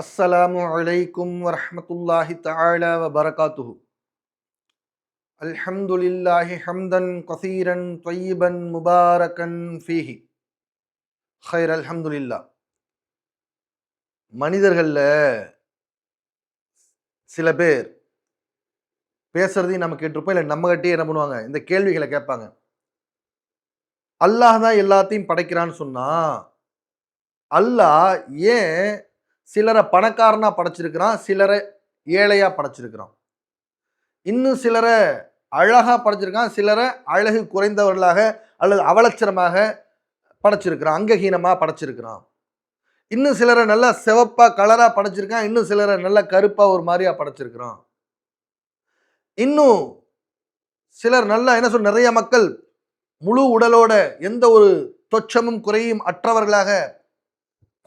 அஸ்ஸலாமு அலைக்கும் வரஹமத்துல்லாஹி தஆலா வ பரகாத்துஹு அல்ஹம்துலில்லாஹி ஹம்தன் கசீரன் தொய்யீபன் முபாரகன் ஃபீஹி. ஹைர் அல்ஹம்துலில்லா மனிதர்களில் சில பேர் பேசுகிறதையும் நம்ம கேட்டிருப்போம் இல்லை நம்மகிட்டே என்ன பண்ணுவாங்க? இந்த கேள்விகளை கேட்பாங்க. அல்லாஹ் தான் எல்லாத்தையும் படைக்கிறான்னு சொன்னால் அல்லாஹ் ஏன் சிலரை பணக்காரனாக படைச்சிருக்கிறான் சிலரை ஏழையாக படைச்சிருக்கிறான். இன்னும் சிலரை அழகாக படைச்சிருக்கான் சிலரை அழகு குறைந்தவர்களாக அல்லது அவலட்சணமாக படைச்சிருக்கிறான் அங்கஹீனமாக படைச்சிருக்கிறான். இன்னும் சிலரை நல்லா சிவப்பாக கலராக படைச்சிருக்கான் இன்னும் சிலரை நல்லா கருப்பாக ஒரு மாதிரியாக படைச்சிருக்கிறான். இன்னும் சிலர் நல்லா என்ன சொல் நிறைய மக்கள் முழு உடலோட எந்த ஒரு தொச்சமும் குறையும் அற்றவர்களாக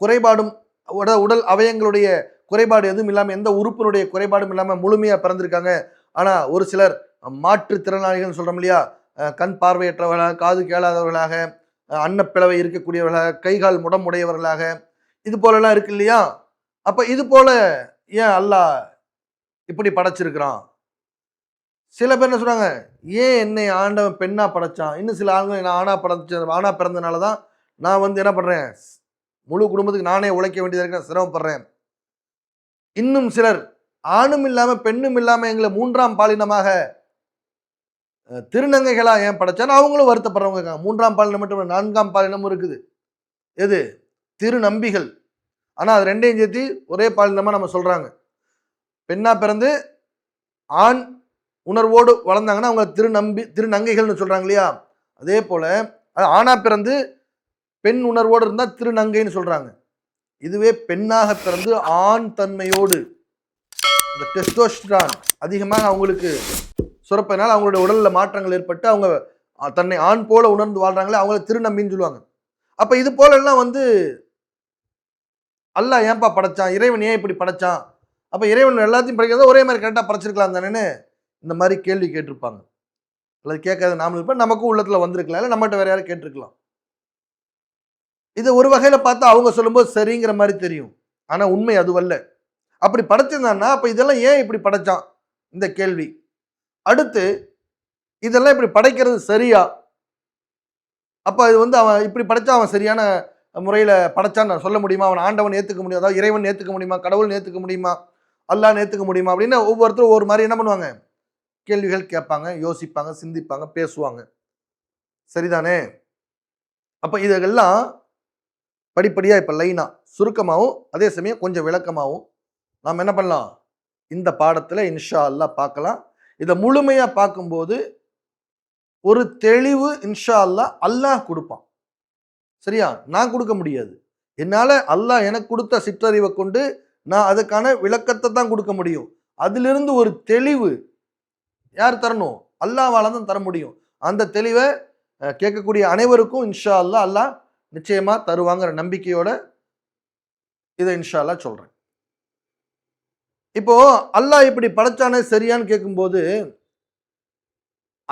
குறைபாடும் உட- உடல் அவயங்களுடைய குறைபாடு எதுவும் இல்லாமல் எந்த உறுப்பினுடைய குறைபாடும் இல்லாமல் முழுமையாக பிறந்திருக்காங்க. ஆனால் ஒரு சிலர் மாற்றுத்திறனாளிகள் சொல்கிறோம் இல்லையா? கண் பார்வையற்றவர்களாக காது கேளாதவர்களாக அன்னப்பிளவை இருக்கக்கூடியவர்களாக கைகால் முடம் உடையவர்களாக இது போலலாம் இருக்கு இல்லையா? அப்போ இது போல ஏன் அல்லாஹ் இப்படி படைச்சிருக்கிறான்? சில பேர் என்ன சொன்னாங்க ஏன் என்னை ஆண்டவன் பெண்ணாக படைச்சான்? இன்னும் சில ஆண்கள் நான் ஆணா படைச்ச ஆணா பிறந்தனால தான் நான் வந்து என்ன பண்ணுறேன் முழு குடும்பத்துக்கு நானே உழைக்க வேண்டியதாக நான் சிரமப்படுறேன். இன்னும் சிலர் ஆணும் இல்லாமல் பெண்ணும் இல்லாமல் எங்களை மூன்றாம் பாலினமாக திருநங்கைகளாக ஏன் படைச்சான்னு அவங்களும் வருத்தப்படுறவங்க இருக்காங்க. மூன்றாம் பாலினம் மட்டும் நான்காம் பாலினமும் இருக்குது. எது? திருநம்பிகள். ஆனால் அது ரெண்டையும் சேர்த்து ஒரே பாலினமாக நம்ம சொல்கிறாங்க பெண்ணாக பிறந்து ஆண் உணர்வோடு வளர்ந்தாங்கன்னா அவங்க திருநம்பி திருநங்கைகள்னு சொல்கிறாங்க இல்லையா? அதே போல் ஆணாக பிறந்து பெண் உணர்வோடு இருந்தால் திருநங்கைன்னு சொல்கிறாங்க இதுவே பெண்ணாக பிறந்து ஆண் தன்மையோடு. இந்த டெஸ்டோஸ்ட்ரான் அதிகமாக அவங்களுக்கு சுரப்பதனால அவங்களோட உடலில் மாற்றங்கள் ஏற்பட்டு அவங்க தன்னை ஆண் போல உணர்ந்து வாழ்றாங்களே அவங்கள திருநம்பின்னு சொல்லுவாங்க. அப்போ இது போலெல்லாம் வந்து அல்லா ஏன்பா படைச்சான்? இறைவன் ஏன் இப்படி படைச்சான்? அப்போ இறைவன் எல்லாத்தையும் படைக்கிறத ஒரே மாதிரி கரெக்டாக படைச்சிருக்கலாம் தானேன்னு இந்த மாதிரி கேள்வி கேட்டிருப்பாங்க. அல்லது கேட்காத நாமளும் இருப்போம் நமக்கும் உள்ளத்தில் வந்திருக்கலாம். இல்லை நம்மகிட்ட வேறு யாரும் கேட்டிருக்கலாம். இது ஒரு வகையில் பார்த்தா அவங்க சொல்லும்போது சரிங்கிற மாதிரி தெரியும். ஆனால் உண்மை அதுவல்ல. அப்படி படைச்சிருந்தான்னா அப்போ இதெல்லாம் ஏன் இப்படி படைச்சான்? இந்த கேள்வி. அடுத்து இதெல்லாம் இப்படி படைக்கிறது சரியா? அப்போ இது வந்து அவன் இப்படி படைச்சா அவன் சரியான முறையில் படைச்சான்னு நான் சொல்ல முடியுமா? அவன் ஆண்டவன் ஏற்றுக்க முடியும். அதாவது இறைவன் ஏற்றுக்க முடியுமா? கடவுள் ஏற்றுக்க முடியுமா? அல்லான்னு ஏற்றுக்க முடியுமா? அப்படின்னு ஒவ்வொருத்தரும் ஒவ்வொரு மாதிரி என்ன பண்ணுவாங்க? கேள்விகள் கேட்பாங்க யோசிப்பாங்க சிந்திப்பாங்க பேசுவாங்க. சரிதானே? அப்போ இதெல்லாம் படிப்படியாக இப்போ லைனாக சுருக்கமாகவும் அதே சமயம் கொஞ்சம் விளக்கமாகவும் நாம் என்ன பண்ணலாம்? இந்த பாடத்தில் இன்ஷா அல்லாஹ் பார்க்கலாம். இதை முழுமையாக பார்க்கும்போது ஒரு தெளிவு இன்ஷா அல்லா அல்லாஹ் கொடுப்பான். சரியா? நான் கொடுக்க முடியாது. என்னால் அல்லாஹ் எனக்கு கொடுத்த சிற்றறிவை கொண்டு நான் அதுக்கான விளக்கத்தை தான் கொடுக்க முடியும். அதிலிருந்து ஒரு தெளிவு யார் தரணும்? அல்லாஹ்வால தான் தர முடியும். அந்த தெளிவை கேட்கக்கூடிய அனைவருக்கும் இன்ஷா அல்லா அல்லாஹ் நிச்சயமாக தருவாங்கிற நம்பிக்கையோட இதை இன்ஷால்லா சொல்கிறேன் இப்போது இப்போ அல்லாஹ் இப்படி படைச்சானே சரியான்னு கேட்கும்போது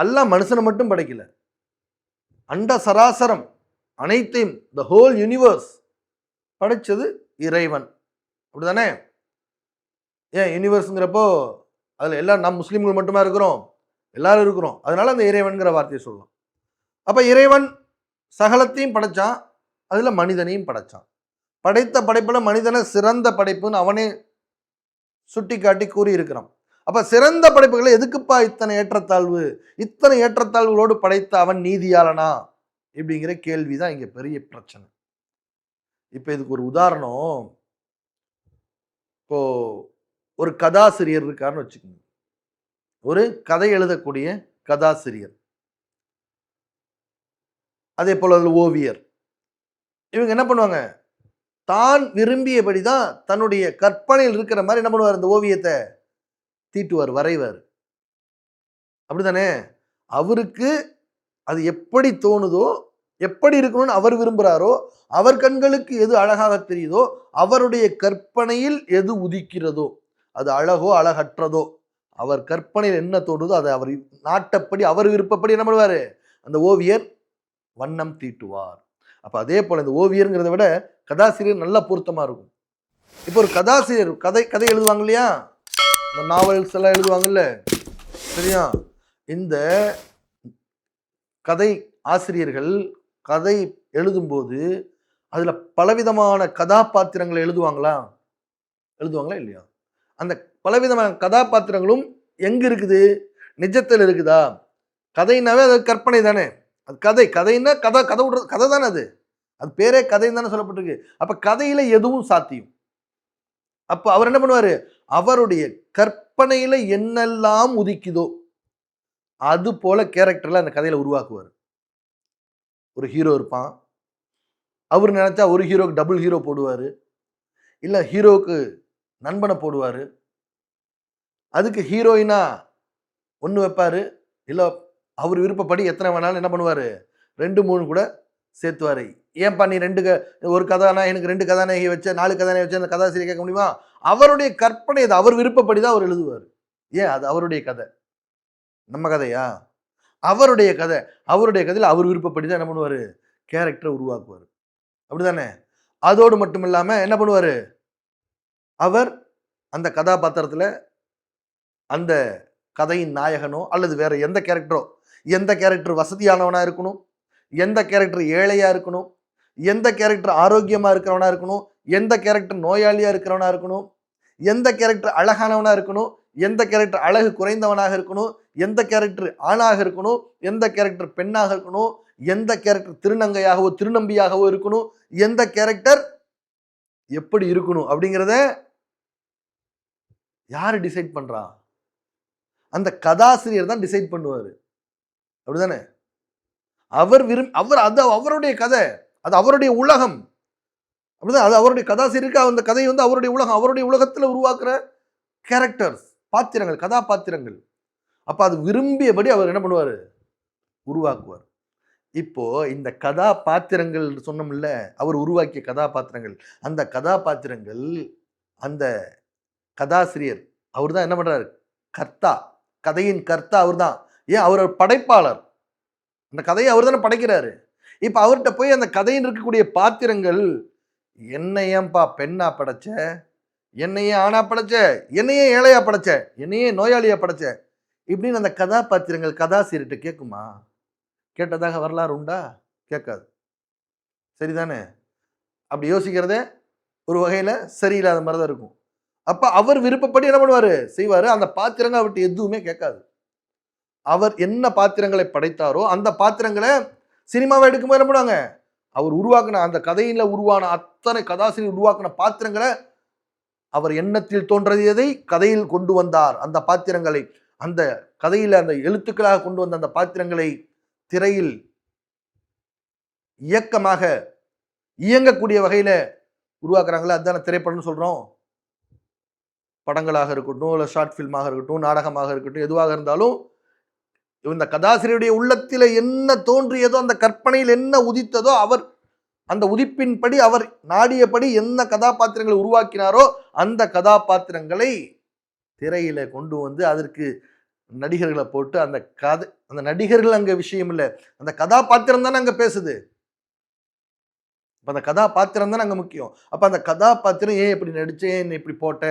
அல்லாஹ் மனுஷனை மட்டும் படைக்கல. அண்ட சராசரம் அனைத்தையும் த ஹோல் யூனிவர்ஸ் படைச்சது இறைவன். அப்படிதானே? ஏன் யூனிவர்ஸுங்கிறப்போ அதில் எல்லாம் நம் முஸ்லீம்கள் மட்டுமா இருக்கிறோம்? எல்லாரும் இருக்கிறோம். அதனால அந்த இறைவன்கிற வார்த்தையை சொல்லலாம். அப்போ இறைவன் சகலத்தையும் படைச்சான். அதில் மனிதனையும் படைச்சான். படைத்த படைப்பில் மனிதனை சிறந்த படைப்புன்னு அவனே சுட்டி காட்டி கூறியிருக்கிறான். அப்போ சிறந்த படைப்புகளை எதுக்குப்பா இத்தனை ஏற்றத்தாழ்வு? இத்தனை ஏற்றத்தாழ்வுகளோடு படைத்த அவன் நீதியாளனா? இப்படிங்கிற கேள்வி தான் இங்கே பெரிய பிரச்சனை. இப்போ இதுக்கு ஒரு உதாரணம். இப்போ ஒரு கதாசிரியர் இருக்காருன்னு வச்சுக்கோங்க. ஒரு கதை எழுதக்கூடிய கதாசிரியர். அதே போல் அதில் ஓவியர். இவங்க என்ன பண்ணுவாங்க? தான் விரும்பியபடி தான் தன்னுடைய கற்பனையில் இருக்கிற மாதிரி என்ன பண்ணுவார்? இந்த ஓவியத்தை தீட்டுவார் வரைவார். அப்படிதானே அவருக்கு அது எப்படி தோணுதோ எப்படி இருக்கணும்னு அவர் விரும்புகிறாரோ அவர் கண்களுக்கு எது அழகாக தெரியுதோ அவருடைய கற்பனையில் எது உதிக்கிறதோ அது அழகோ அழகற்றதோ அவர் கற்பனையில் என்ன தோணுதோ அதை அவர் நாட்டப்படி அவர் விருப்பப்படி என்ன பண்ணுவார்? அந்த ஓவியர் வண்ணம் தீட்டுவார். அப்போ அதே போல் இந்த ஓவியருங்கிறத விட கதாசிரியர் நல்ல பொருத்தமாக இருக்கும். இப்போ ஒரு கதாசிரியர் கதை கதை எழுதுவாங்க இல்லையா? இந்த நாவல்ஸ் எல்லாம் எழுதுவாங்கல்ல? சரியா? இந்த கதை ஆசிரியர்கள் கதை எழுதும்போது அதில் பலவிதமான கதாபாத்திரங்களை எழுதுவாங்களா? எழுதுவாங்களா இல்லையா? அந்த பலவிதமான கதாபாத்திரங்களும் எங்கே இருக்குது? நிஜத்தில் இருக்குதா? கதைனாவே அது கற்பனை தானே. அது கதை கதைன்னா கதை கதை விடுறது கதை தானே அது. அது பேரே கதைன்னு தானே சொல்லப்பட்டிருக்கு. அப்போ கதையில் எதுவும் சாத்தியம்? அப்போ அவர் என்ன பண்ணுவார்? அவருடைய கற்பனையில் என்னெல்லாம் உதிக்குதோ அது போல கேரக்டரில் அந்த கதையில் உருவாக்குவார். ஒரு ஹீரோ இருப்பான். அவர் நினச்சா ஒரு ஹீரோக்கு டபுள் ஹீரோ போடுவார். இல்லை ஹீரோவுக்கு நண்பனை போடுவார். அதுக்கு ஹீரோயினா ஒன்று வைப்பார். இல்லை அவர் விருப்பப்படி எத்தனை வேணாலும் என்ன பண்ணுவார்? ரெண்டு மூணு கூட சேர்த்துவார். ஏன்பா நீ ரெண்டு க ஒரு கதானா எனக்கு ரெண்டு கதாநாயகி வச்ச நாலு கதாநாயகி வச்ச அந்த கதாசிரியை கேட்க முடியுமா? அவருடைய கற்பனை அது அவர் விருப்பப்படி தான் அவர் எழுதுவார். ஏன்? அது அவருடைய கதை. நம்ம கதையா? அவருடைய கதை. அவருடைய கதையில் அவர் விருப்பப்படி தான் என்ன பண்ணுவார்? கேரக்டரை உருவாக்குவார். அப்படிதானே? அதோடு மட்டும் இல்லாமல் என்ன பண்ணுவார்? அவர் அந்த கதாபாத்திரத்தில் அந்த கதையின் நாயகனோ அல்லது வேற எந்த கேரக்டரோ எந்த கேரக்டர் வசதியானவனாக இருக்கணும் எந்த கேரக்டர் ஏழையாக இருக்கணும் எந்த கேரக்டர் ஆரோக்கியமாக இருக்கிறவனா இருக்கணும் எந்த கேரக்டர் நோயாளியாக இருக்கிறவனா இருக்கணும் எந்த கேரக்டர் அழகானவனாக இருக்கணும் எந்த கேரக்டர் அழகு குறைந்தவனாக இருக்கணும் எந்த கேரக்டர் ஆணாக இருக்கணும் எந்த கேரக்டர் பெண்ணாக இருக்கணும் எந்த கேரக்டர் திருநங்கையாகவோ திருநம்பியாகவோ இருக்கணும் எந்த கேரக்டர் எப்படி இருக்கணும் அப்படிங்கிறத யார் டிசைட் பண்ணுறா அந்த கதாசிரியர் தான் டிசைட் பண்ணுவார் அப்படிதானே? அவர் விரும்பி அவர் அது அவருடைய கதை. அது அவருடைய உலகம். அப்படிதான் அது அவருடைய கதாசிரியருக்கு அந்த கதை வந்து அவருடைய உலகம் அவருடைய உலகத்தில் உருவாக்குற கேரக்டர்ஸ் பாத்திரங்கள் கதாபாத்திரங்கள். அப்போ அது விரும்பியபடி அவர் என்ன பண்ணுவார்? உருவாக்குவார். இப்போ இந்த கதாபாத்திரங்கள் சொன்னோம்ல அவர் உருவாக்கிய கதாபாத்திரங்கள். அந்த கதாபாத்திரங்கள் அந்த கதாசிரியர் அவர் தான் என்ன பண்ணுறாரு கர்த்தா கதையின் கர்த்தா அவர் தான் ஏன் அவர் படைப்பாளர். அந்த கதையை அவர் தானே படைக்கிறாரு. இப்போ அவர்கிட்ட போய் அந்த கதையில் இருக்கக்கூடிய பாத்திரங்கள் என்னையம்பா பெண்ணா படைச்ச? என்னையே ஆணா படைச்ச? என்னையே ஏழையா படைச்ச? என்னையே நோயாளியா படைச்ச? இப்படின்னு அந்த கதாபாத்திரங்கள் கதாசிரியர்கிட்ட கேட்குமா கேட்டதாக வரலாறு உண்டா? கேட்காது. சரிதானே? அப்படி யோசிக்கிறதே ஒரு வகையில் சரியில்லாத மாதிரி தான் இருக்கும். அப்போ அவர் விருப்பப்படி என்ன பண்ணுவார்? செய்வார். அந்த பாத்திரங்கள் அவர்கிட்ட எதுவுமே கேட்காது. அவர் என்ன பாத்திரங்களை படைத்தாரோ அந்த பாத்திரங்களை சினிமாவை எடுக்கும்போது என்ன பண்ணுவாங்க அவர் உருவாக்கின அந்த கதையில் உருவான அத்தனை கதாசிரியர் உருவாக்கின பாத்திரங்களை அவர் எண்ணத்தில் தோன்றியதை கதையில் கொண்டு வந்தார். அந்த பாத்திரங்களை அந்த கதையில் அந்த எழுத்துக்களாக கொண்டு வந்த அந்த பாத்திரங்களை திரையில் இயக்கமாக இயங்கக்கூடிய வகையில் உருவாக்குறாங்களே அதுதானே திரைப்படம்னு சொல்கிறோம் படங்களாக இருக்கட்டும் இல்லை ஷார்ட் ஃபில்மாக இருக்கட்டும் நாடகமாக இருக்கட்டும் எதுவாக இருந்தாலும் இந்த கதாசிரியருடைய உள்ளத்தில் என்ன தோன்றியதோ அந்த கற்பனையில் என்ன உதித்ததோ அவர் அந்த உதிப்பின்படி அவர் நாடியபடி என்ன கதாபாத்திரங்களை உருவாக்கினாரோ அந்த கதாபாத்திரங்களை திரையில கொண்டு வந்து அதற்கு நடிகர்களை போட்டு அந்த கதை அந்த நடிகர்கள் அங்கே விஷயம் இல்லை. அந்த கதாபாத்திரம் தானே அங்கே பேசுது. இப்போ அந்த கதாபாத்திரம் தானே அங்கே முக்கியம். அப்போ அந்த கதாபாத்திரம் ஏன் இப்படி நடித்தேன் என்ன இப்படி போட்ட?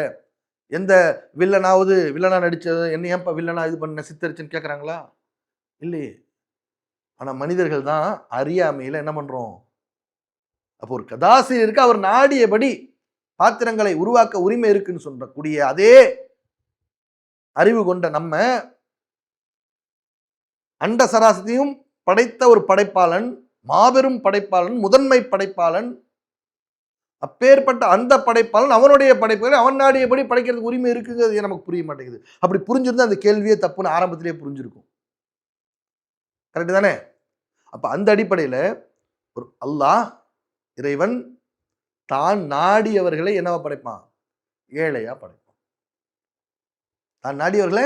எந்த வில்லனாவது வில்லனா நடித்தது என்ன ஏன்ப்பா வில்லனா இது பண்ண சித்தரிச்சுன்னு கேட்குறாங்களா இல்லையே. ஆனால் மனிதர்கள் தான் அறியாமையில் என்ன பண்ணுறோம் அப்போ ஒரு கதாசிரியருக்கு அவர் நாடியபடி பாத்திரங்களை உருவாக்க உரிமை இருக்குன்னு சொல்லக்கூடிய அதே அறிவு கொண்ட நம்ம அண்ட சராசத்தையும் படைத்த ஒரு படைப்பாளன் மாபெரும் படைப்பாளன் முதன்மை படைப்பாளன் அப்பேற்பட்ட அந்த படைப்பாளன் அவனுடைய படைப்புகளை அவன் நாடியபடி படைக்கிறதுக்கு உரிமை இருக்குங்கிறது நமக்கு புரிய மாட்டேங்குது. அப்படி புரிஞ்சிருந்தா அந்த கேள்வியே தப்புன்னு ஆரம்பத்திலேயே புரிஞ்சிருக்கும். கரெக்டு தானே? அப்போ அந்த அடிப்படையில் ஒரு அல்லாஹ் இறைவன் தான் நாடியவர்களை என்னவா படைப்பான்? ஏழையாக படைப்பான். தான் நாடியவர்களை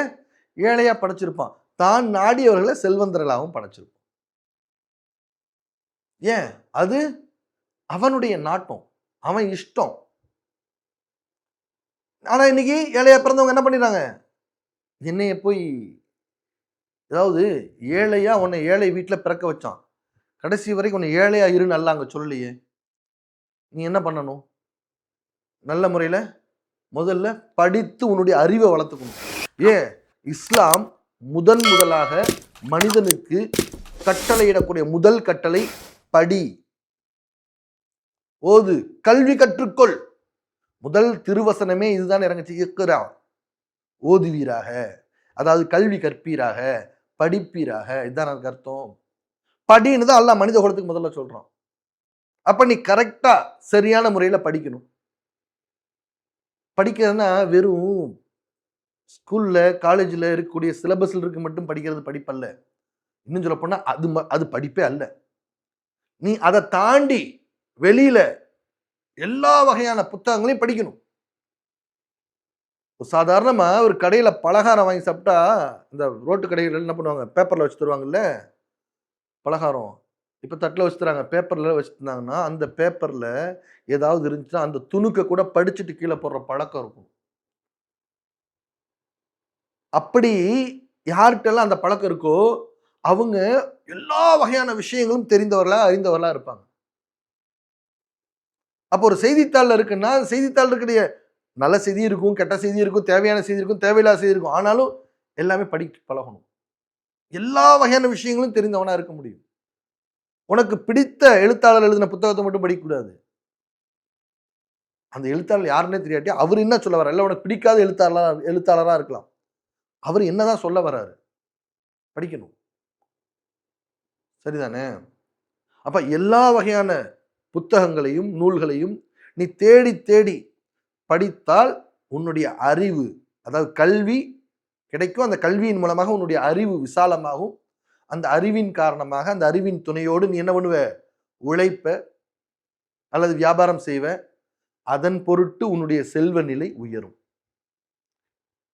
ஏழையாக படைச்சிருப்பான். தான் நாடியவர்களை செல்வந்தர்களாகவும் படைச்சிருப்பான். ஏன்? அது அவனுடைய நாட்டம் அவன் இஷ்டம். ஆனால் இன்னைக்கு ஏழையாக பிறந்தவங்க என்ன பண்ணிடுறாங்க? என்னைய போய் அதாவது ஏழையா உன்னை ஏழை வீட்டில் பிறக்க வச்சான். கடைசி வரைக்கும் உன்னை ஏழையாக இருன்னு அல்ல அங்கே சொல்லலையே. நீ என்ன பண்ணணும்? நல்ல முறையில் முதல்ல படித்து உன்னுடைய அறிவை வளர்த்துக்கணும். ஏ இஸ்லாம் முதன் முதலாக மனிதனுக்கு கட்டளையிடக்கூடிய முதல் கட்டளை படி. ஓது கல்வி கற்றுக்கொள். முதல் திருவசனமே இதுதான் இறங்குச்சு இக்குறா ஓதுவீராக. அதாவது கல்வி கற்பீராக. படிப்பீராக. இதுதான் எனக்கு அர்த்தம். படின்னு தான் எல்லாம் மனித குலத்துக்கு முதல்ல சொல்கிறான் அப்போ நீ கரெக்டாக சரியான முறையில் படிக்கணும். படிக்கிறதுனா வெறும் ஸ்கூலில் காலேஜில் இருக்கக்கூடிய சிலபஸில் இருக்க மட்டும் படிக்கிறது படிப்பல்ல. இன்னும் சொல்ல போனால் அது ம- அது படிப்பே அல்ல. நீ அதை தாண்டி வெளியில் எல்லா வகையான புத்தகங்களையும் படிக்கணும். சாதாரணமாக ஒரு கடையில் பலகாரம் வாங்கி சாப்பிட்டா இந்த ரோட்டு கடைகள் என்ன பண்ணுவாங்க? பேப்பரில் வச்சு தருவாங்கல்ல? பலகாரம். இப்போ தட்டில் வச்சு தராங்க. பேப்பரில் வச்சுருந்தாங்கன்னா அந்த பேப்பரில் ஏதாவது இருந்துச்சுன்னா அந்த துணுக்கை கூட படிச்சுட்டு கீழே போடுற பழக்கம் இருக்கும். அப்படி யார்கிட்டலாம் அந்த பழக்கம் இருக்கோ அவங்க எல்லா வகையான விஷயங்களும் தெரிந்தவர்களா அறிந்தவர்களா இருப்பாங்க. அப்போ ஒரு செய்தித்தாளில் இருக்குன்னா செய்தித்தாள் இருக்கிற நல்ல செய்தி இருக்கும் கெட்ட செய்தி இருக்கும் தேவையான செய்தி இருக்கும் தேவையில்லாத செய்தி இருக்கும். ஆனாலும் எல்லாமே படிக்க பழகணும். எல்லா வகையான விஷயங்களும் தெரிந்தவனாக இருக்க முடியும். உனக்கு பிடித்த எழுத்தாளர் எழுதின புத்தகத்தை மட்டும் படிக்கக்கூடாது. அந்த எழுத்தாளர் யாருன்னே தெரியாட்டி அவர் என்ன சொல்ல வர்றாரு? இல்லை உனக்கு பிடிக்காத எழுத்தாளர் எழுத்தாளராக இருக்கலாம். அவர் என்னதான் சொல்ல வர்றாரு? படிக்கணும். சரிதானே? அப்போ எல்லா வகையான புத்தகங்களையும் நூல்களையும் நீ தேடி தேடி படித்தால் உன்னுடைய அறிவு அதாவது கல்வி கிடைக்கும். அந்த கல்வியின் மூலமாக உன்னுடைய அறிவு விசாலமாகும். அந்த அறிவின் காரணமாக அந்த அறிவின் துணையோடு நீ என்ன பண்ணுவ? உழைப்ப அல்லது வியாபாரம் செய்வ. அதன் பொருட்டு உன்னுடைய செல்வ நிலை உயரும்.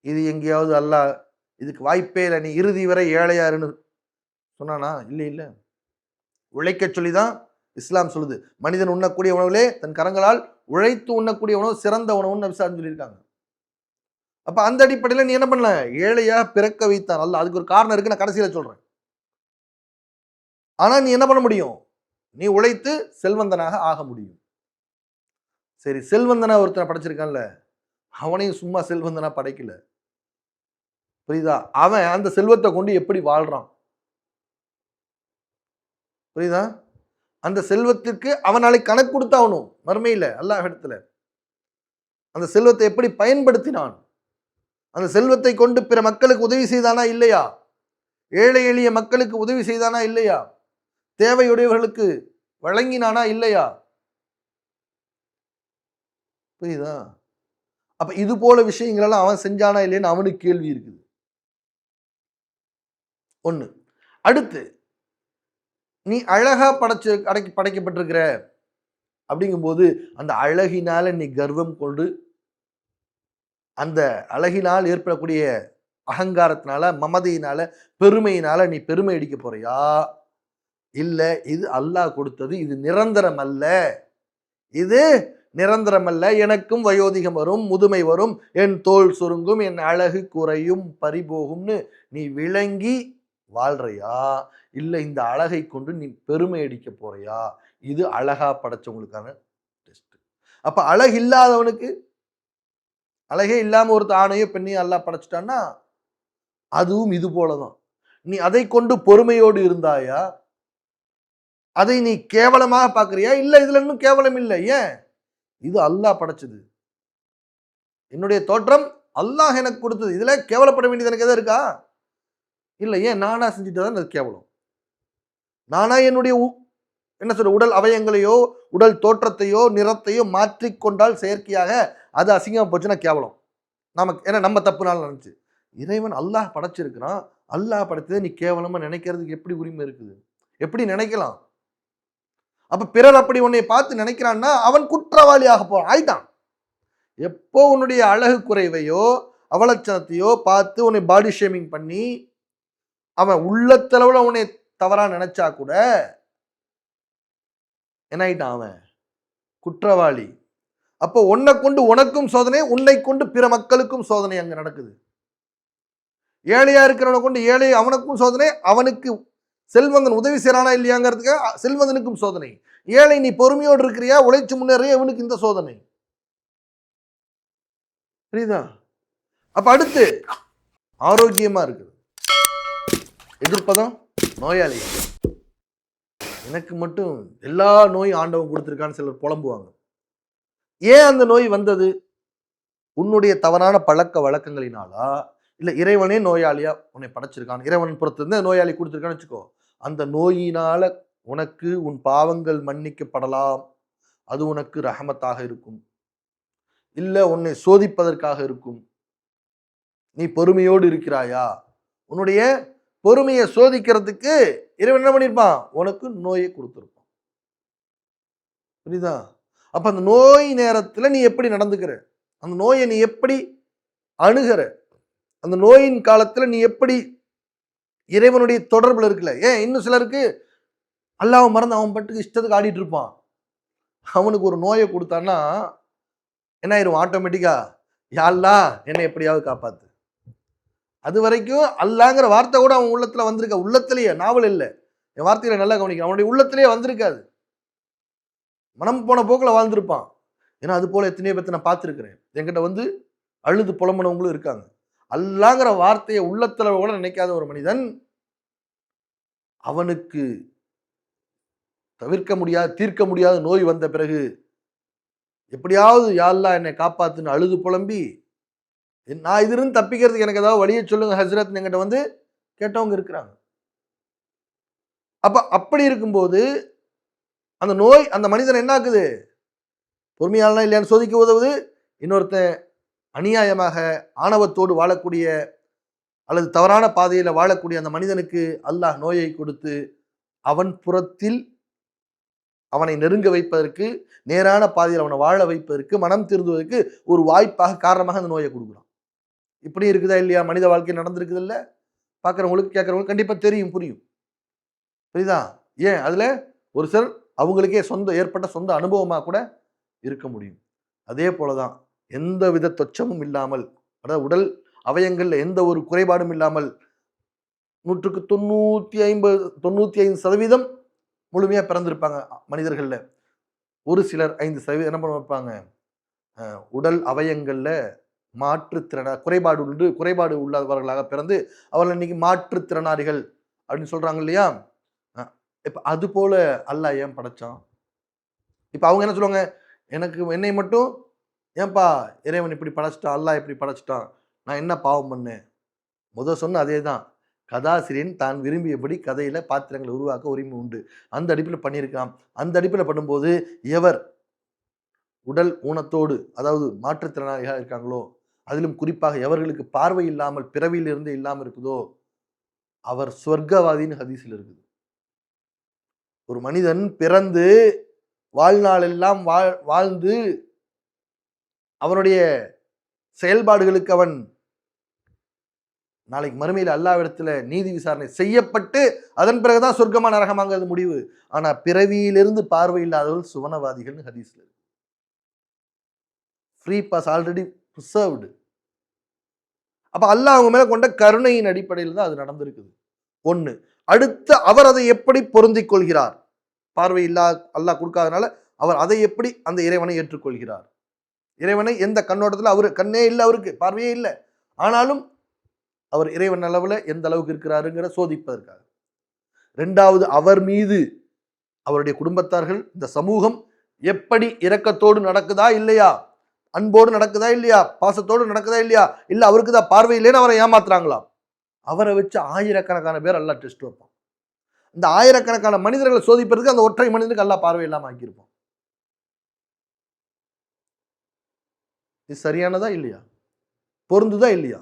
இது எங்கேயாவது அல்லாஹ் இதுக்கு வாய்ப்பே இல்லை. நீ இறுதி வரை ஏழையாருன்னு சொன்னானா? இல்லை இல்லை. உழைக்க சொல்லி தான் இஸ்லாம் சொல்லுது. மனிதன் உண்ணக்கூடிய உணவுலே தன் கரங்களால் உழைத்து உண்ணக்கூடிய உணவு சிறந்த உணவுன்னு நபிசாரம் சொல்லியிருக்காங்க. அப்போ அந்த அடிப்படையில் நீ என்ன பண்ணல? ஏழையாக பிறக்க வைத்தான் அல்ல அதுக்கு ஒரு காரணம் இருக்கு நான் கடைசியில் சொல்கிறேன் ஆனால் நீ என்ன பண்ண முடியும்? நீ உழைத்து செல்வந்தனாக ஆக முடியும். சரி செல்வந்தனா ஒருத்தனை படைச்சிருக்கான்ல அவனையும் சும்மா செல்வந்தனா படைக்கல. புரியுதா? அவன் அந்த செல்வத்தை கொண்டு எப்படி வாழ்றான்? புரியுதா? அந்த செல்வத்திற்கு அவன் நாளைக்கு கணக்கு கொடுத்தாகணும் மறுமையில் அல்லாஹ் இடத்துல. அந்த செல்வத்தை எப்படி பயன்படுத்தினான்? அந்த செல்வத்தை கொண்டு பிற மக்களுக்கு உதவி செய்தானா இல்லையா? ஏழை எளிய மக்களுக்கு உதவி செய்தானா இல்லையா? தேவையுடையவர்களுக்கு வழங்கினானா இல்லையா? புரியுதா? அப்ப இது போல விஷயங்களெல்லாம் அவன் செஞ்சானா இல்லையான்னு அவனுக்கு கேள்வி இருக்குது. ஒன்று அடுத்து நீ அழகாக படைச்சு அடைக்க படைக்கப்பட்டிருக்கிற. அப்படிங்கும்போது அந்த அழகினால் நீ கர்வம் கொண்டு அந்த அழகினால் ஏற்படக்கூடிய அகங்காரத்தினால மமதையினால பெருமையினால நீ பெருமை அடிக்க போறியா? இல்லை இது அல்லாஹ் கொடுத்தது இது நிரந்தரம் அல்ல. இது நிரந்தரம் அல்ல. எனக்கும் வயோதிகம் வரும் முதுமை வரும் என் தோல் சுருங்கும் என் அழகு குறையும் பறிபோகும்னு நீ விளங்கி வாழ்றியா? இல்லை இந்த அழகை கொண்டு நீ பெருமை அடிக்க போறியா? இது அழகா படைச்சவங்களுக்கான டெஸ்ட் அப்ப அழகு இல்லாதவனுக்கு அழகே இல்லாம ஒரு ஆணையோ பெண்ணையோ எல்லாம் படைச்சிட்டான்னா அதுவும் இது போலதான். நீ அதை கொண்டு பொறுமையோடு இருந்தாயா? அதை நீ கேவலமாக பார்க்குறியா? இல்லை இதுல இன்னும் கேவலம் இல்லை. ஏன்? இது அல்லாஹ் படைச்சது. என்னுடைய தோற்றம் அல்லாஹ் எனக்கு கொடுத்தது. இதில் கேவலப்பட வேண்டியது எனக்கு எதாவது இருக்கா? இல்லை ஏன் நானா செஞ்சுட்டு தான் அது கேவலம்? நானா என்னுடைய என்ன சொல்ற உடல் அவயங்களையோ உடல் தோற்றத்தையோ நிறத்தையோ மாற்றிக்கொண்டால் செயற்கையாக அது அசிங்கமாக போச்சுன்னா கேவலம். நமக்கு ஏன்னா நம்ம தப்புனால நினச்சி இறைவன் அல்லாஹ் படைச்சிருக்கிறான். அல்லாஹ் படைத்ததை நீ கேவலமாக நினைக்கிறதுக்கு எப்படி உரிமை இருக்குது? எப்படி நினைக்கலாம்? அப்போ பிறர் அப்படி உன்னை பார்த்து நினைக்கிறான்னா அவன் குற்றவாளியாக போ ஆயிட்டான். எப்போ உன்னுடைய அழகு குறைவையோ அவலட்சணத்தையோ பார்த்து உன்னை பாடி ஷேமிங் பண்ணி அவன் உள்ளத்தளவில் உன்னை தவறாக நினச்சா கூட என்ன ஆயிட்டான் அவன்? குற்றவாளி. அப்போ உன்னை கொண்டு உனக்கும் சோதனை உன்னை கொண்டு பிற மக்களுக்கும் சோதனை அங்கே நடக்குது. ஏழையாக இருக்கிறவனை கொண்டு ஏழை அவனுக்கும் சோதனை அவனுக்கு செல்வந்தன் உதவி செய்கிறானா இல்லையாங்கிறதுக்கு செல்வந்தனுக்கும் சோதனை. ஏழை நீ பொறுமையோடு இருக்கிறியா? உழைச்சு முன்னேறிய? இவனுக்கு இந்த சோதனை. புரியுதா? அப்போ அடுத்து ஆரோக்கியமாக இருக்குது. எதிர்ப்பதம்? நோயாளி. எனக்கு மட்டும் எல்லா நோயும் ஆண்டவன் கொடுத்துருக்கான்னு சிலர் புலம்புவாங்க. ஏன் அந்த நோய் வந்தது? உன்னுடைய தவறான பழக்க வழக்கங்களினாலா? இல்லை இறைவனே நோயாளியா உன்னை படைச்சிருக்கான். இறைவன் புறத்திலிருந்து நோயாளி கொடுத்துருக்கான்னு வச்சுக்கோ. அந்த நோயினால உனக்கு உன் பாவங்கள் மன்னிக்கப்படலாம். அது உனக்கு ரஹமத்தாக இருக்கும். இல்லை உன்னை சோதிப்பதற்காக இருக்கும். நீ பொறுமையோடு இருக்கிறாயா? உன்னுடைய பொறுமையை சோதிக்கிறதுக்கு இறைவன் என்ன பண்ணியிருப்பான் உனக்கு நோயை கொடுத்துருப்பான். புரியுதா? அப்போ அந்த நோய் நேரத்தில் நீ எப்படி நடந்துக்கிற? அந்த நோயை நீ எப்படி அணுகிற? அந்த நோயின் காலத்தில் நீ எப்படி இறைவனுடைய தொடர்பில் இருக்கல? ஏன் இன்னும் சிலருக்கு அல்லாஹ் மறந்து அவன் பட்டுக்கு இஷ்டத்துக்கு ஆடிட்டு இருப்பான். அவனுக்கு ஒரு நோயை கொடுத்தான்னா என்ன ஆயிரும்? ஆட்டோமேட்டிக்காக யாழ்லா என்னை எப்படியாவது காப்பாற்று அது வரைக்கும் அல்லாங்கிற வார்த்தை கூட அவன் உள்ளத்தில் வந்திருக்க. உள்ளத்திலேயே நாவல் இல்லை. என் வார்த்தையில நல்லா கவனிக்க அவனுடைய உள்ளத்திலேயே வந்திருக்காது. மனம் போன போக்கில் வாழ்ந்திருப்பான். ஏன்னா அது போல எத்தனையோ பேர்த்த நான் பார்த்துருக்குறேன். என்கிட்ட வந்து அழுது புலம்புனவங்களும் இருக்காங்க. அல்லாங்கிற வார்த்தையை உள்ளத்தில் கூட நினைக்காத ஒரு மனிதன் அவனுக்கு தவிர்க்க முடியாத தீர்க்க முடியாத நோய் வந்த பிறகு எப்படியாவது யாழ்லா என்னை காப்பாத்துன்னு அழுது புலம்பி நான் இதிலிருந்து தப்பிக்கிறதுக்கு எனக்கு ஏதாவது வழியை சொல்லுங்க ஹசரத் என்கிட்ட வந்து கேட்டவங்க இருக்கிறாங்க. அப்ப அப்படி இருக்கும்போது அந்த நோய் அந்த மனிதன் என்ன ஆக்குது பொறுமையாளனா இல்லையான்னு சோதிக்க உதவுது. இன்னொருத்தன் அநியாயமாக ஆணவத்தோடு வாழக்கூடிய அல்லது தவறான பாதையில் வாழக்கூடிய அந்த மனிதனுக்கு அல்லாஹ் நோயை கொடுத்து அவன் புறத்தில் அவனை நெருங்க வைப்பதற்கு நேரான பாதையில் அவனை வாழ வைப்பதற்கு மனம் திருந்துவதற்கு ஒரு வாய்ப்பாக காரணமாக அந்த நோயை கொடுக்குறான். இப்படி இருக்குதா இல்லையா? மனித வாழ்க்கை நடந்திருக்குது இல்லை பார்க்குறவங்களுக்கு கேட்குறவங்களுக்கு கண்டிப்பாக தெரியும் புரியும். புரியுதா? ஏன்? அதில் ஒரு சிலர் அவங்களுக்கே சொந்த ஏற்பட்ட சொந்த அனுபவமாக கூட இருக்க முடியும். அதே போலதான் எந்த வித தொச்சமும் இல்லாமல் அதாவது உடல் அவயங்களில் எந்த ஒரு குறைபாடும் இல்லாமல் நூற்றுக்கு தொண்ணூற்றி ஐம்பது தொண்ணூற்றி ஐந்து சதவீதம் முழுமையாக பிறந்திருப்பாங்க மனிதர்களில். ஒரு சிலர் ஐந்து சதவீதம் என்ன பண்ணிருப்பாங்க உடல் அவயங்களில் மாற்றுத்திறனா குறைபாடு உண்டு குறைபாடு உள்ளவர்களாக பிறந்து அவர்கள் இன்னைக்கு மாற்றுத்திறனாளிகள் அப்படின்னு சொல்றாங்க இல்லையா? இப்போ அது போல அல்லாஹ் ஏன் படைச்சான்? இப்போ அவங்க என்ன சொல்லுவாங்க? எனக்கு என்னை மட்டும் ஏன்பா இறைவன் இப்படி படைச்சிட்டான் அல்லாஹ் இப்படி படைச்சிட்டான் நான் என்ன பாவம் பண்ணேன்? முத சொன்ன அதே தான் கதாசிரியன் தான் விரும்பியபடி கதையில் பாத்திரங்களை உருவாக்க உரிமை உண்டு. அந்த அடிப்பில் பண்ணியிருக்கான். அந்த அடிப்பில் பண்ணும்போது எவர் உடல் ஊனத்தோடு அதாவது மாற்றுத்திறனாளிகளாக இருக்காங்களோ அதிலும் குறிப்பாக எவர்களுக்கு பார்வை இல்லாமல் பிறவியிலிருந்து இல்லாமல் இருக்குதோ அவர் சொர்க்கவாதின்னு ஹதீஸில் இருக்குது. ஒரு மனிதன் பிறந்து வாழ்நாளெல்லாம் வாழ் வாழ்ந்து அவனுடைய செயல்பாடுகளுக்கு அவன் நாளைக்கு மறுமையில் அல்லாவிடத்தில் நீதி விசாரணை செய்யப்பட்டு அதன் பிறகுதான் சொர்க்கமா நரகமாங்கிறது முடிவு. ஆனால் பிறவியிலிருந்து பார்வை இல்லாதவர்கள் சுவனவாதிகள்னு ஹதீஸ்ல இருக்கு. ஃப்ரீ பாஸ் ஆல்ரெடி ப்ரிசர்வ்டு அப்போ அல்லாஹ் அவங்க மேலே கொண்ட கருணையின் அடிப்படையில் தான் அது நடந்திருக்குது. ஒன்று அடுத்து அவர் அதை எப்படி பொருந்திக் கொள்கிறார்? பார்வை இல்லா அல்லாஹ் கொடுக்காதனால அவர் அதை எப்படி அந்த இறைவனை ஏற்றுக்கொள்கிறார்? இறைவனை எந்த கண்ணோட்டத்தில் அவர் கண்ணே இல்லை அவருக்கு பார்வையே இல்லை. ஆனாலும் அவர் இறைவன் அளவில் எந்த அளவுக்கு இருக்கிறாருங்கிற சோதிப்பதற்காக. ரெண்டாவது அவர் மீது அவருடைய குடும்பத்தார்கள் இந்த சமூகம் எப்படி இரக்கத்தோடு நடக்குதா இல்லையா? அன்போடு நடக்குதா இல்லையா? பாசத்தோடு நடக்குதா இல்லையா? இல்லை அவருக்கு தான் பார்வை இல்லைன்னு அவரை ஏமாத்துறாங்களா? அவரை வச்சு ஆயிரக்கணக்கான பேர் எல்லாம் டெஸ்ட் வைப்பான். இந்த ஆயிரக்கணக்கான மனிதர்களை சோதிப்பதற்கு அந்த ஒற்றை மனிதனுக்கு எல்லாம் பார்வை இல்லாமல் ஆக்கியிருப்பான். இது சரியானதா இல்லையா? பொருந்துதா இல்லையா?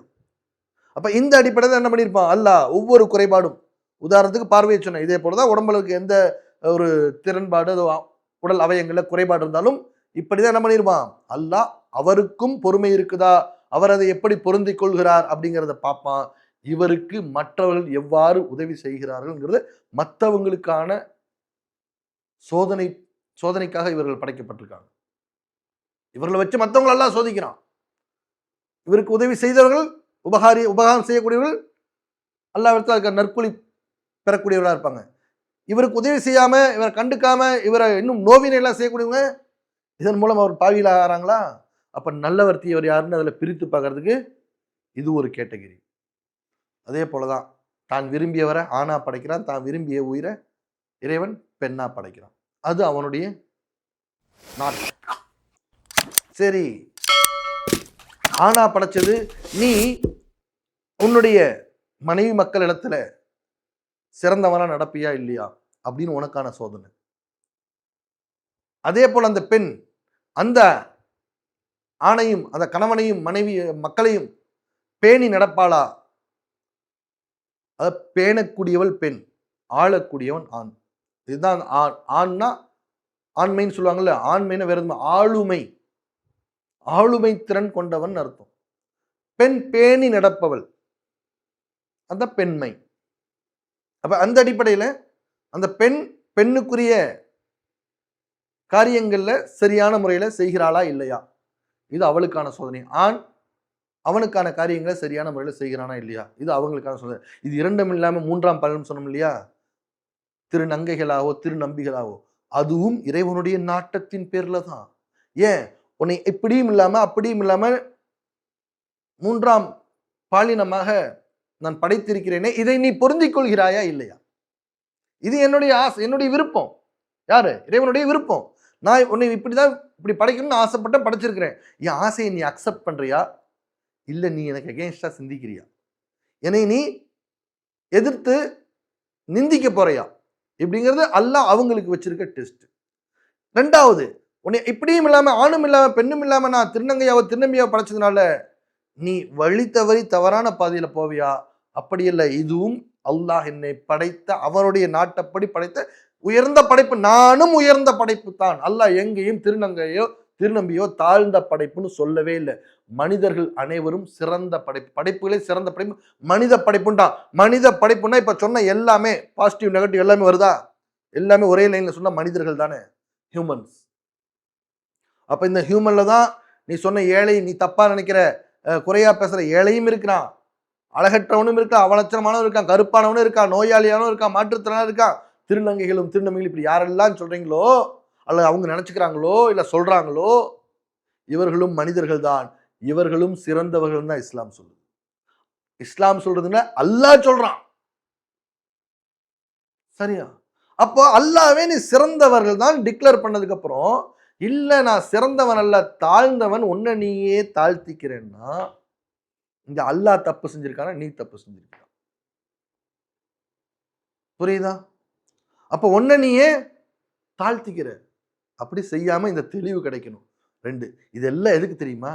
அப்போ இந்த அடிப்படையில் என்ன பண்ணியிருப்பான்? அல்ல ஒவ்வொரு குறைபாடும். உதாரணத்துக்கு பார்வையை சொன்னேன். இதே போலதான் உடம்புக்கு எந்த ஒரு திறன்பாடு உடல் அவயங்களில் குறைபாடு இருந்தாலும் இப்படி தான் என்ன பண்ணியிருப்பான் அல்லாஹ் அவருக்கும் பொறுமை இருக்குதா? அவர் அதை எப்படி பொருந்திக் கொள்கிறார் அப்படிங்கிறத பார்ப்பான். இவருக்கு மற்றவர்கள் எவ்வாறு உதவி செய்கிறார்கள்ங்கிறது மற்றவங்களுக்கான சோதனை சோதனைக்காக இவர்கள் படைக்கப்பட்டிருக்காங்க. இவர்களை வச்சு மற்றவங்களை எல்லாம் சோதிக்கிறான். இவருக்கு உதவி செய்தவர்கள் உபகாரி உபகாரம் செய்யக்கூடியவர்கள் அல்லாவிடத்தில் அதுக்கு நற்கூலி பெறக்கூடியவர்களாக இருப்பாங்க. இவருக்கு உதவி செய்யாமல் இவரை கண்டுக்காமல் இவரை இன்னும் நோவினை எல்லாம் செய்யக்கூடியவங்க இதன் மூலம் அவர் பாவியில் ஆகிறாங்களா அப்போ நல்லவர் தீயவர் யாருன்னு அதில் பிரித்து பார்க்கறதுக்கு இது ஒரு கேட்டகிரி. அதே போல் தான் தான் விரும்பியவரை ஆணா படைக்கிறான் தான் விரும்பிய உயிரை இறைவன் பெண்ணாக படைக்கிறான். அது அவனுடைய நாட்டம் சரி. ஆணா படைச்சது நீ உன்னுடைய மனைவி மக்கள் இடத்துல சிறந்தவனா நடப்பியா இல்லையா? அப்படின்னு உனக்கான சோதனை. அதே போல் அந்த பெண் அந்த ஆணையும் அந்த கணவனையும் மனைவி மக்களையும் பேணி நடப்பாளா? அதை பேணக்கூடியவள் பெண் ஆளக்கூடியவன் ஆண். இதுதான் ஆண் ஆண்னா ஆண்மைன்னு சொல்லுவாங்கல்ல ஆண்மைன்னு வேற ஆளுமை. ஆளுமை திறன் கொண்டவன் அர்த்தம். பெண் பேணி நடப்பவள். அந்த பெண்மை. அப்போ அந்த அடிப்படையில் அந்த பெண் பெண்ணுக்குரிய காரியங்களில் சரியான முறையில் செய்கிறாளா இல்லையா? இது அவளுக்கான சோதனை. ஆண் அவனுக்கான காரியங்களை சரியான முறையில் செய்கிறானா இல்லையா? இது அவங்களுக்கான சோதனை. இது இரண்டும் இல்லாமல் மூன்றாம் பலன் சொன்னோம் இல்லையா? திருநங்கைகளாவோ திருநம்பிகளாவோ. அதுவும் இறைவனுடைய நாட்டத்தின் பேர்ல தான். ஏன்? உன்னை இப்படியும் இல்லாமல் அப்படியும் இல்லாமல் மூன்றாம் பாலினமாக நான் படைத்திருக்கிறேனே இதை நீ பொருந்திக் கொள்கிறாயா இல்லையா? இது என்னுடைய ஆசை என்னுடைய விருப்பம். யாரு? இறைவனுடைய விருப்பம். நான் உன்னை இப்படி தான் இப்படி படைக்கணும்னு ஆசைப்பட்ட படைச்சிருக்கிறேன். என் ஆசையை நீ அக்செப்ட் பண்ணுறியா இல்லை நீ எனக்கு அகேன்ஸ்டாக சிந்திக்கிறியா? என்னை நீ எதிர்த்து நிந்திக்க போறியா? இப்படிங்கிறது அல்லாஹ் அவங்களுக்கு வச்சிருக்க டெஸ்ட் ரெண்டாவது உன்னை இப்படியும் இல்லாமல் ஆணும் இல்லாமல் பெண்ணும் இல்லாமல் நான் திருநங்கையாவோ திருநம்பியாவோ படைச்சதுனால நீ வழி தவறி தவறான பாதையில் போவியா? அப்படி இல்லை இதுவும் அல்லாஹ் என்னை படைத்த அவருடைய நாட்டப்படி படைத்த உயர்ந்த படைப்பு நானும் உயர்ந்த படைப்பு தான். அல்லாஹ் எங்கேயும் திருநங்கையோ திருநம்பியோ தாழ்ந்த படைப்புன்னு சொல்லவே இல்லை. மனிதர்கள் அனைவரும் சிறந்த படைப்பு. படைப்புகளே சிறந்த படைப்பு. மனித படைப்புண்டா. மனித படைப்புன்னா இப்போ சொன்ன எல்லாமே பாசிட்டிவ் நெகட்டிவ் எல்லாமே வருதா? எல்லாமே ஒரே லைனில் சொன்ன மனிதர்கள் தானே? ஹியூமன்ஸ் அப்போ இந்த ஹியூமனில் தான் நீ சொன்ன ஏழை நீ தப்பாக நினைக்கிற குறையாக குறையா ஏழையும் இருக்கிறான். அழகற்றவனும் இருக்கான் அவலட்சணமானவனும் இருக்கான் கருப்பானவனும் இருக்கான் நோயாளியானவனும் இருக்கான் மாற்றுத்திறனாக இருக்கான். திருநங்கைகளும் திருநங்கைகளும் இப்படி யாரெல்லாம் சொல்கிறீங்களோ அல்லது அவங்க நினச்சிக்கிறாங்களோ இல்லை சொல்கிறாங்களோ இவர்களும் மனிதர்கள் தான் இவர்களும் சிறந்தவர்கள் தான் இஸ்லாம் சொல்லுது. இஸ்லாம் சொல்றதுன்னா அல்லாஹ் சொல்றான். சரியா? அப்போ அல்லாவே நீ சிறந்தவர்கள் தான் டிக்ளேர் பண்ணதுக்கு அப்புறம் நான் சிறந்தவன் அல்ல தாழ்ந்தவன் உன்னை நீயே தாழ்த்திக்கிறேன்னா இங்க அல்லாஹ் தப்பு செஞ்சிருக்கானா நீ தப்பு செஞ்சுருக்கான் புரியுதா? அப்போ ஒன்றை நீயே தாழ்த்திக்கிற. அப்படி செய்யாமல் இந்த தெளிவு கிடைக்கணும். ரெண்டு இதெல்லாம் எதுக்கு தெரியுமா?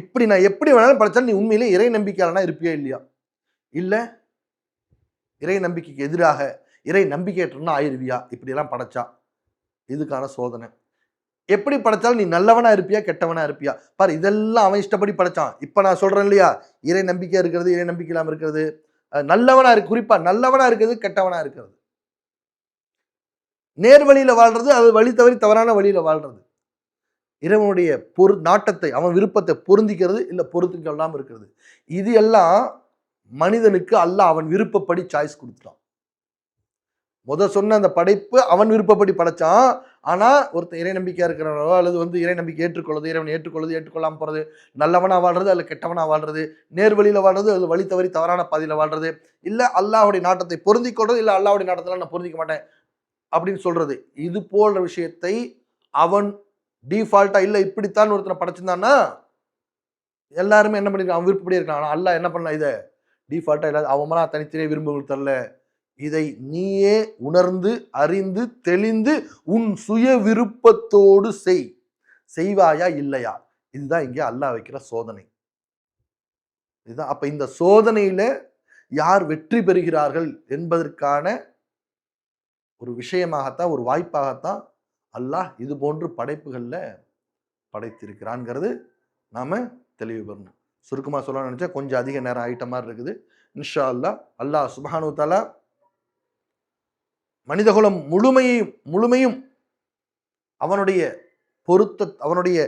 இப்படி நான் எப்படி வேணாலும் படைச்சாலும் நீ உண்மையிலே இறை நம்பிக்கையாளனா இருப்பியா இல்லையா? இல்லை இறை நம்பிக்கைக்கு எதிராக இறை நம்பிக்கையற்றனா ஆயிருவியா? இப்படியெல்லாம் படைச்சா. இதுக்கான சோதனை. எப்படி படைச்சாலும் நீ நல்லவனா இருப்பியா கெட்டவனா இருப்பியா? பாரு இதெல்லாம் அவன் இஷ்டப்படி படைச்சான். இப்போ நான் சொல்றேன் இல்லையா? இறை நம்பிக்கை இருக்கிறது இறை நம்பிக்கை இல்லாமல் இருக்கிறது. நல்லவனா இருக்கு குறிப்பா நல்லவனா இருக்கிறது கெட்டவனா இருக்கிறது. நேர் வழியில வாழ்றது அது வழி தவறி தவறான வழியில் வாழ்றது. இறைவனுடைய பொரு நாட்டத்தை அவன் விருப்பத்தை பொருந்திக்கிறது இல்லை பொருந்திக்கொள்ளாமல் இருக்கிறது. இது எல்லாம் மனிதனுக்கு அல்லாஹ் அவன் விருப்பப்படி சாய்ஸ் கொடுத்துட்டான். முத சொன்ன அந்த படைப்பு அவன் விருப்பப்படி படைச்சான். ஆனால் ஒருத்தன் இறை நம்பிக்கையாக இருக்கிறவனோ அல்லது வந்து இறை நம்பிக்கை ஏற்றுக்கொள்வது இறைவன் ஏற்றுக்கொள்வது ஏற்றுக்கொள்ளாமல் போகிறது நல்லவனா வாழ்றது அல்ல கெட்டவனாக வாழ்றது நேர் வழியில வாழ்றது அது வழி தவறி தவறான பாதையில் வாழ்றது இல்லை அல்லாவுடைய நாட்டத்தை பொருந்திக்கொள்றது இல்லை அல்லாவுடைய நாட்டத்தில் நான் பொருந்திக்க மாட்டேன் அப்படின்னு சொல்றது. இது போன்ற விஷயத்தை அவன் டிஃபால்ட்டா இல்லை இப்படித்தான் ஒருத்தனை படைச்சிருந்தான்னா எல்லாருமே என்ன பண்ணிருக்கான் அவன் விருப்பப்படி இருக்கான். ஆனா அல்லாஹ் என்ன பண்ணலாம் இதை? டிஃபால்ட்டா இல்லாத அவமனா தனித்தனியே விரும்புகள் தரல. இதை நீயே உணர்ந்து அறிந்து தெளிந்து உன் சுய விருப்பத்தோடு செய். செய்வாயா இல்லையா? இதுதான் இங்கே அல்லாஹ் வைக்கிற சோதனை. இதுதான். அப்ப இந்த சோதனையில யார் வெற்றி பெறுகிறார்கள் என்பதற்கான ஒரு விஷயமாகத்தான் ஒரு வாய்ப்பாகத்தான் அல்லாஹ் இது போன்று படைப்புகளில் படைத்திருக்கிறான்ங்கிறது நாம் தெளிவு பெறணும். சுருக்கமா சொல்ல நினச்சா கொஞ்சம் அதிக நேரம் ஆகிட்ட மாதிரி இருக்குது. இன்ஷா அல்லா அல்லாஹ் சுப்ஹானஹு தாலா மனிதகுலம் முழுமையும் முழுமையும் அவனுடைய பொருத்த அவனுடைய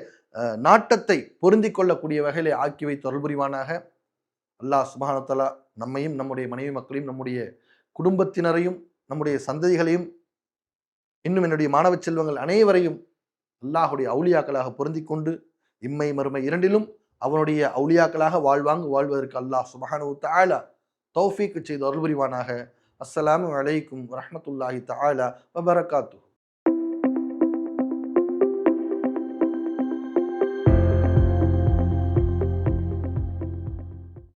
நாட்டத்தை பொருந்தி கொள்ளக்கூடிய வகையிலே ஆக்கி வைத்து அருள் புரிவானாக அல்லாஹ் சுப்ஹானஹு தாலா நம்மையும் நம்முடைய மனைவி மக்களையும் நம்முடைய குடும்பத்தினரையும் நம்முடைய சந்ததிகளையும் இன்னும் என்னுடைய மாணவ செல்வங்கள் அனைவரையும் அல்லாஹுடைய அவுளியாக்களாக பொருந்தி கொண்டு இம்மை மறுமை இரண்டிலும் அவனுடைய அவுளியாக்களாக வாழ்வாங்க வாழ்வதற்கு அல்லாஹ் சுபஹானு தாலா தௌஃபீக்கு செய்து அருள் புரிவானாக அஸ்ஸலாமு அலைக்கும் வரமத்துல்லாஹி தாலா வபரகாத்து